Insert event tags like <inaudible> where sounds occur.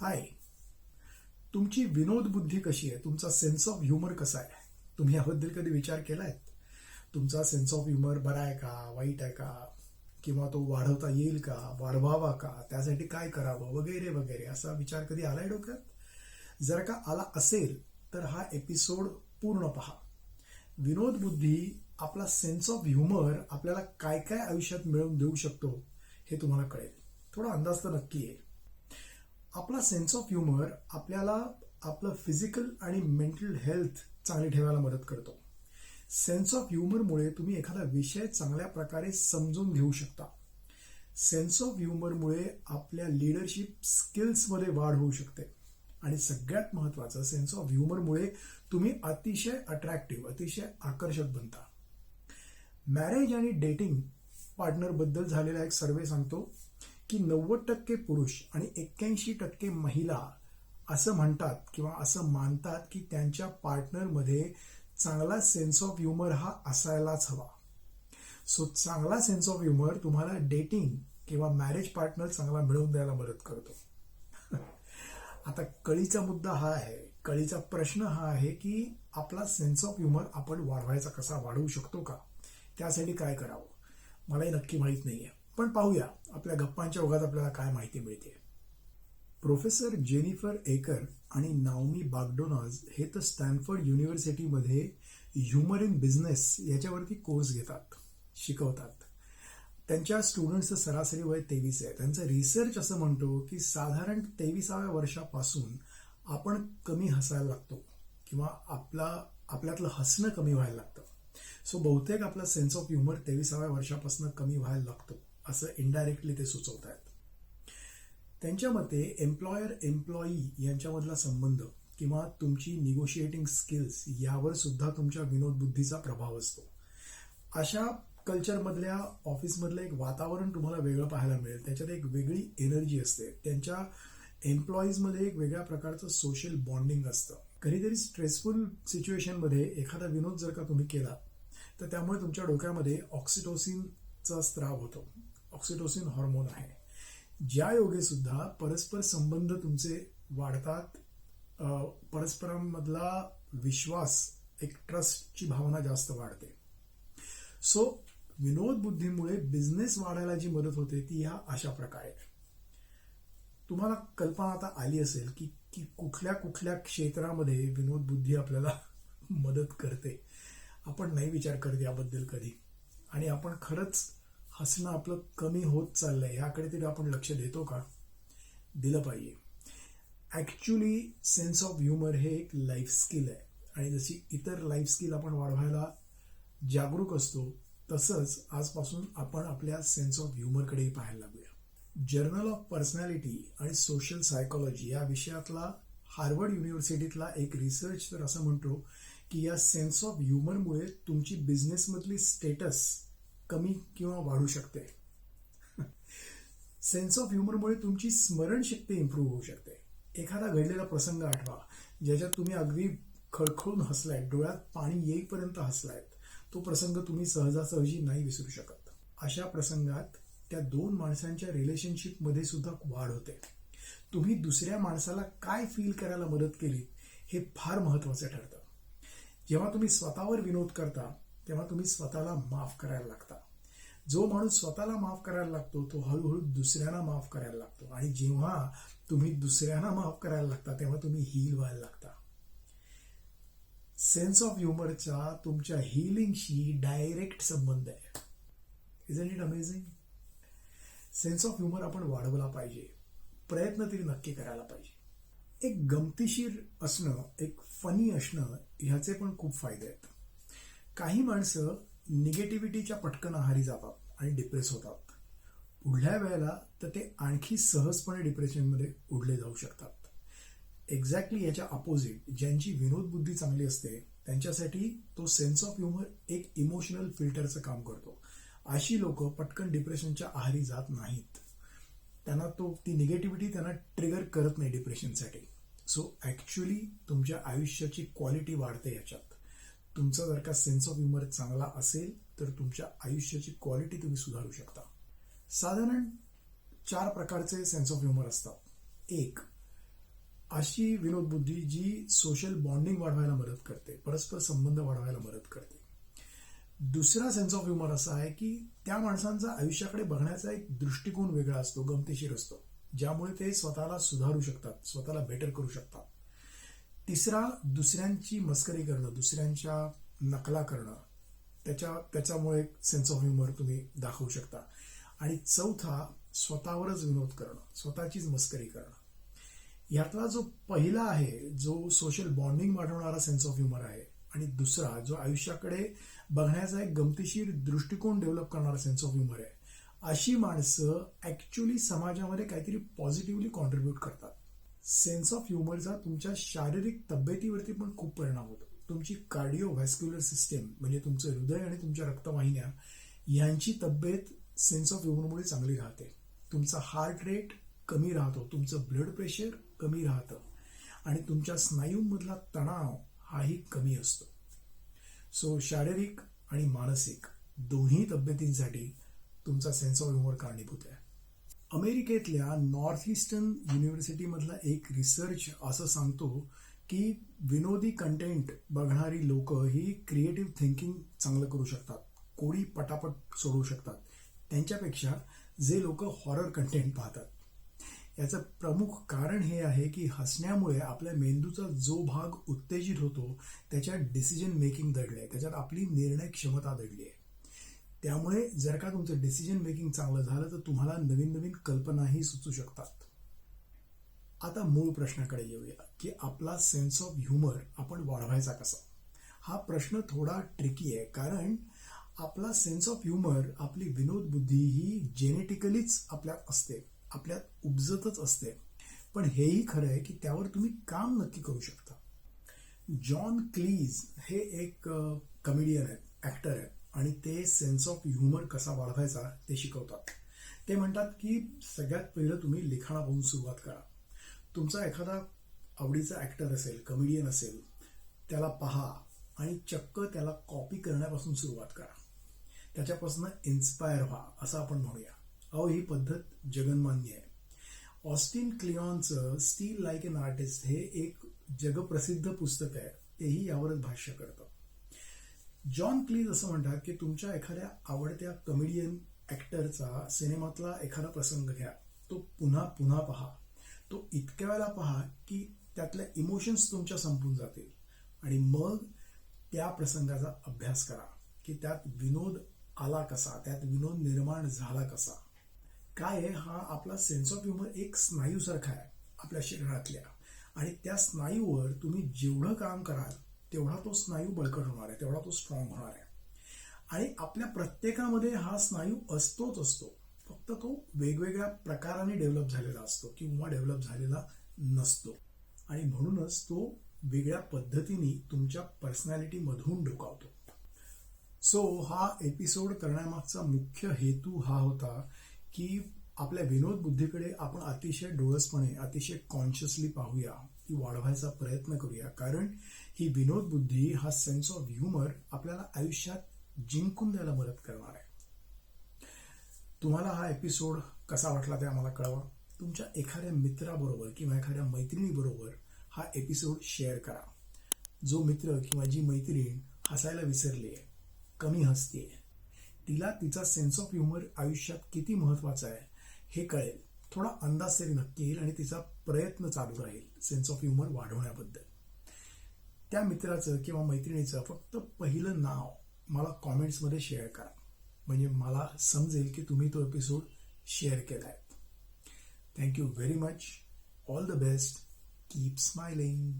हाय. तुमची विनोद बुद्धी कशी आहे? तुमचा सेन्स ऑफ ह्युमर कसा आहे? तुम्ही याबद्दल कधी विचार केलाय तुमचा सेन्स ऑफ ह्युमर बरा आहे का? वाईट आहे का? किंवा तो वाढवता येईल का? वाढवावा का? त्यासाठी काय करावं? वगैरे वगैरे असा विचार कधी आलाय डोक्यात? जर का आला असेल तर हा एपिसोड पूर्ण पहा. विनोद बुद्धी आपला सेन्स ऑफ ह्युमर आपल्याला काय काय आयुष्यात मिळवून देऊ शकतो हे तुम्हाला कळेल. थोडा अंदाज तर नक्की येईल आपला सेन्स ऑफ ह्युमर आपल्याला आपलं फिजिकल आणि मेंटल हेल्थ चांगली ठेवायला मदत करतो. सेन्स ऑफ ह्युमरमुळे तुम्ही एखादा विषय चांगल्या प्रकारे समजून घेऊ शकता. सेन्स ऑफ ह्युमरमुळे आपल्या लिडरशिप स्किल्समध्ये वाढ होऊ शकते. आणि सगळ्यात महत्वाचं सेन्स ऑफ ह्युमरमुळे तुम्ही अतिशय अट्रॅक्टिव्ह अतिशय आकर्षक बनता. मॅरेज आणि डेटिंग पार्टनरबद्दल झालेला एक सर्वे सांगतो. की नव्वद टक्के पुरुष आणि एक्क्याऐंशी टक्के महिला असं म्हणतात किंवा असं मानतात की त्यांच्या पार्टनरमध्ये चांगला सेन्स ऑफ ह्युमर हा असायलाच हवा. सो चांगला सेन्स ऑफ ह्युमर तुम्हाला डेटिंग किंवा मॅरेज पार्टनर चांगला मिळवून द्यायला मदत करतो. <laughs> आता कळीचा मुद्दा हा आहे. कळीचा प्रश्न हा आहे की आपला सेन्स ऑफ ह्युमर आपण वाढवायचा कसा? वाढवू शकतो का? त्यासाठी काय करावं? मलाही नक्की माहीत नाही आहे पण पाहूया आपल्या गप्पांच्या ओघात आपल्याला काय माहिती मिळते. प्रोफेसर जेनिफर एकर आणि नाओमी बागडोनाज हे तर स्टॅनफर्ड युनिव्हर्सिटीमध्ये ह्युमर इन बिझनेस याच्यावरती कोर्स घेतात शिकवतात. त्यांच्या स्टुडंट्सचं सरासरी वय तेवीस आहे. त्यांचा रिसर्च असं म्हणतो की साधारण तेविसाव्या वर्षापासून आपण कमी हसायला लागतो किंवा आपला आपल्यातलं हसणं कमी व्हायला लागतं. सो बहुतेक आपला सेन्स ऑफ ह्युमर तेविसाव्या वर्षापासून कमी व्हायला लागतो. असं इनडायरेक्टली ते सुचवत आहेत त्यांच्या मते एम्प्लॉयर एम्प्लॉई यांच्यामधला संबंध किंवा तुमची निगोशिएटिंग स्किल्स यावर सुद्धा तुमच्या विनोदबुद्धीचा प्रभाव असतो. अशा कल्चरमधल्या ऑफिसमधलं एक वातावरण तुम्हाला वेगळं पाहायला मिळेल. त्याच्यात एक वेगळी एनर्जी असते. त्यांच्या एम्प्लॉईजमध्ये एक वेगळ्या प्रकारचं सोशल बॉन्डिंग असतं. कधीतरी स्ट्रेसफुल सिच्युएशनमध्ये एखादा विनोद जर का तुम्ही केला तर त्यामुळे तुमच्या डोक्यामध्ये ऑक्सिटोसिनचा स्त्राव होतो. ऑक्सिटोसिन हॉर्मोन आहे. ज्या योगे सुद्धा परस्पर संबंध तुमचे वाढतात परस्परांमधला विश्वास एक ट्रस्टची भावना जास्त वाढते. सो विनोद बुद्धीमुळे बिझनेस वाढायला जी मदत होते ती ह्या अशा प्रकारे. तुम्हाला कल्पना आता आली असेल की की कुठल्या कुठल्या क्षेत्रामध्ये विनोद बुद्धी आपल्याला <laughs> मदत करते. आपण नाही विचार करत याबद्दल कधी. आणि आपण खरंच हसणं आपलं कमी होत चाललंय याकडे तरी आपण लक्ष देतो का? दिलं पाहिजे. ॲक्च्युली सेन्स ऑफ ह्युमर हे एक लाईफ स्किल आहे. आणि जशी इतर लाईफ स्किल आपण वाढवायला जागरूक असतो तसंच आजपासून आपण आपल्या सेन्स ऑफ ह्युमरकडेही पाहायला लागूया. जर्नल ऑफ पर्सनॅलिटी आणि सोशल सायकोलॉजी या विषयातला हार्वर्ड युनिव्हर्सिटीतला एक रिसर्च तर असं म्हणतो की या सेन्स ऑफ ह्युमरमुळे तुमची बिझनेसमधली स्टेटस कमी किंवा वाढू शकते. सेन्स ऑफ ह्युमरमुळे तुमची स्मरणशक्ती इम्प्रूव्ह होऊ शकते. एखादा घडलेला प्रसंग आठवा ज्याच्यात तुम्ही अगदी खळखळून हसलायत डोळ्यात पाणी येईपर्यंत हसलायत तो प्रसंग तुम्ही सहजासहजी नाही विसरू शकत. अशा प्रसंगात त्या दोन माणसांच्या रिलेशनशिपमध्ये सुद्धा वाढ होते. तुम्ही दुसऱ्या माणसाला काय फील करायला मदत केली हे फार महत्वाचं ठरतं. जेव्हा तुम्ही स्वतःवर विनोद करता तेव्हा तुम्ही स्वतःला माफ करायला लागता. जो माणूस स्वतःला माफ करायला लागतो तो हळूहळू दुसऱ्यांना माफ करायला लागतो. आणि जेव्हा तुम्ही दुसऱ्यांना माफ करायला लागता तेव्हा तुम्ही हील व्हायला लागता. सेन्स ऑफ ह्युमरचा तुमच्या हिलिंगशी डायरेक्ट संबंध आहे. Is it amazing sense of humour आपण वाढवला पाहिजे. प्रयत्न तरी नक्की करायला पाहिजे. एक गमतीशीर असणं एक फनी असणं ह्याचे पण खूप फायदे आहेत. काही माणसं निगेटिव्हिटीच्या पटकन आहारी जातात आणि डिप्रेस होतात. पुढल्या वेळेला तर ते आणखी सहजपणे डिप्रेशनमध्ये उडले जाऊ शकतात. एक्झॅक्टली याच्या अपोजिट ज्यांची विनोद बुद्धी चांगली असते त्यांच्यासाठी तो सेन्स ऑफ ह्युमर एक इमोशनल फिल्टरचं काम करतो. अशी लोक पटकन डिप्रेशनच्या आहारी जात नाहीत. त्यांना तो ती निगेटिव्हिटी त्यांना ट्रिगर करत नाही डिप्रेशनसाठी सो ॲक्च्युली तुमच्या आयुष्याची क्वालिटी वाढते याच्यात. तुमचा जर का सेन्स ऑफ ह्युमर चांगला असेल तर तुमच्या आयुष्याची क्वालिटी तुम्ही सुधारू शकता. साधारण चार प्रकारचे सेन्स ऑफ ह्युमर असतात. एक अशी विनोदबुद्धी जी सोशल बॉन्डिंग वाढवायला मदत करते परस्पर संबंध वाढवायला मदत करते. दुसरा सेन्स ऑफ ह्युमर असा आहे की त्या माणसांचा आयुष्याकडे बघण्याचा एक दृष्टिकोन वेगळा असतो गमतीशीर असतो. ज्यामुळे ते स्वतःला सुधारू शकतात स्वतःला बेटर करू शकतात. तिसरा दुसऱ्यांची मस्करी करणं दुसऱ्यांच्या नकला करणं. त्याच्या त्याच्यामुळे सेन्स ऑफ ह्युमर तुम्ही दाखवू शकता. आणि चौथा स्वतःवरच विनोद करणं स्वतःचीच मस्करी करणं. यातला जो पहिला आहे जो सोशल बॉन्डिंग वाढवणारा सेन्स ऑफ ह्युमर आहे आणि दुसरा जो आयुष्याकडे बघण्याचा एक गमतीशीर दृष्टिकोन डेव्हलप करणारा सेन्स ऑफ ह्युमर आहे अशी माणसं ऍक्च्युली समाजामध्ये काहीतरी पॉझिटिव्हली कॉन्ट्रीब्यूट करतात. सेन्स ऑफ ह्युमरचा तुमच्या शारीरिक तब्येतीवरती पण खूप परिणाम होतो. तुमची कार्डिओ व्हॅस्क्युलर सिस्टीम म्हणजे तुमचं हृदय आणि तुमच्या रक्तवाहिन्या यांची तब्येत सेन्स ऑफ ह्युमरमुळे चांगली राहते. तुमचा हार्ट रेट कमी राहतो तुमचं ब्लड प्रेशर कमी राहतं आणि तुमच्या स्नायूंमधला तणाव हाही कमी असतो. सो शारीरिक आणि मानसिक दोन्ही तब्येतींसाठी तुमचा सेन्स ऑफ ह्युमर कारणीभूत आहे. अमेरिकेतल्या नॉर्थ इस्टर्न युनिव्हर्सिटीमधला एक रिसर्च असं सांगतो की विनोदी कंटेंट बघणारी लोक ही क्रिएटिव्ह थिंकिंग चांगलं करू शकतात. कोडी पटापट सोडवू शकतात. त्यांच्यापेक्षा जे लोक हॉरर कंटेंट पाहतात. याचं प्रमुख कारण हे आहे की हसण्यामुळे आपल्या मेंदूचा जो भाग उत्तेजित होतो त्याच्यात डिसिजन मेकिंग दडले आहे. त्याच्यात आपली निर्णय क्षमता दडली आहे. त्यामुळे जर का तुमचं डिसिजन मेकिंग चांगलं झालं तर तुम्हाला नवीन नवीन कल्पनाही सुचू शकतात. आता मूळ प्रश्नाकडे येऊया की आपला सेन्स ऑफ ह्युमर आपण वाढवायचा कसा? हा प्रश्न थोडा ट्रिकी आहे कारण आपला सेन्स ऑफ ह्युमर आपली विनोद बुद्धी ही जेनेटिकलीच आपल्यात असते आपल्यात उपजतच असते. पण हेही खरं आहे की त्यावर तुम्ही काम नक्की करू शकता. जॉन क्लीज हे एक कमेडियन आहेत ऍक्टर आहेत आणि ते सेन्स ऑफ ह्युमर कसा वाढवायचा ते शिकवतात. ते म्हणतात की सगळ्यात पहिलं तुम्ही लिखाणापासून सुरुवात करा. तुमचा एखादा आवडीचा ॲक्टर असेल कमेडियन असेल त्याला पहा आणि चक्क त्याला कॉपी करण्यापासून सुरुवात करा. त्याच्यापासून इन्स्पायर व्हा असं आपण म्हणूया. अहो ही पद्धत जगनमान्य आहे. ऑस्टिन क्लिऑनचं स्टील लाईक एन आर्टिस्ट हे एक जगप्रसिद्ध पुस्तक आहे. तेही यावरच भाष्य करतं. जॉन क्लीज असं म्हणतात की तुमच्या एखाद्या आवडत्या कमेडियन ऍक्टरचा सिनेमातला एखादा प्रसंग घ्या. तो पुन्हा पुन्हा पहा. तो इतक्या वेळेला पहा की त्यातल्या इमोशन्स तुमच्या संपून जातील. आणि मग त्या प्रसंगाचा अभ्यास करा की त्यात विनोद आला कसा? त्यात विनोद निर्माण झाला कसा? काय आहे? हा आपला सेन्स ऑफ ह्युमर एक स्नायूसारखा आहे आपल्या शरीरातल्या. आणि त्या स्नायूवर तुम्ही जेवढं काम कराल तेवढा तो स्नायू बळकट होणार आहे तेवढा तो स्ट्रॉंग होणार आहे. आणि आपल्या प्रत्येकामध्ये हा स्नायू असतोच असतो. फक्त तो वेगवेगळ्या प्रकाराने डेव्हलप झालेला असतो किंवा डेव्हलप झालेला नसतो. आणि म्हणूनच तो वेगळ्या पद्धतीने तुमच्या पर्सनॅलिटीमधून डोकावतो. सो हा एपिसोड करण्यामागचा मुख्य हेतू हा होता की आपल्या विनोद बुद्धीकडे आपण अतिशय डोळसपणे अतिशय कॉन्शियसली पाहूया. ती वाढवायचा प्रयत्न करूया. कारण ही विनोद बुद्धी हा सेन्स ऑफ ह्युमर आपल्याला आयुष्यात जिंकून द्यायला मदत करणार आहे. तुम्हाला हा एपिसोड कसा वाटला ते आम्हाला कळवा. तुमच्या एखाद्या मित्राबरोबर किंवा एखाद्या मैत्रिणीबरोबर हा एपिसोड शेअर करा. जो मित्र किंवा जी मैत्रीण हसायला विसरली आहे कमी हसते तिला तिचा सेन्स ऑफ ह्युमर आयुष्यात किती महत्त्वाचा आहे हे कळेल. थोडा अंदाज तरी नक्की येईल आणि तिचा प्रयत्न चालू राहील सेन्स ऑफ ह्युमर वाढवण्याबद्दल. त्या मित्राचं किंवा मैत्रिणीचं फक्त पहिलं नाव मला कॉमेंट्समध्ये शेअर करा. म्हणजे मला समजेल की तुम्ही तो एपिसोड शेअर केला आहे thank you very much all the best keep smiling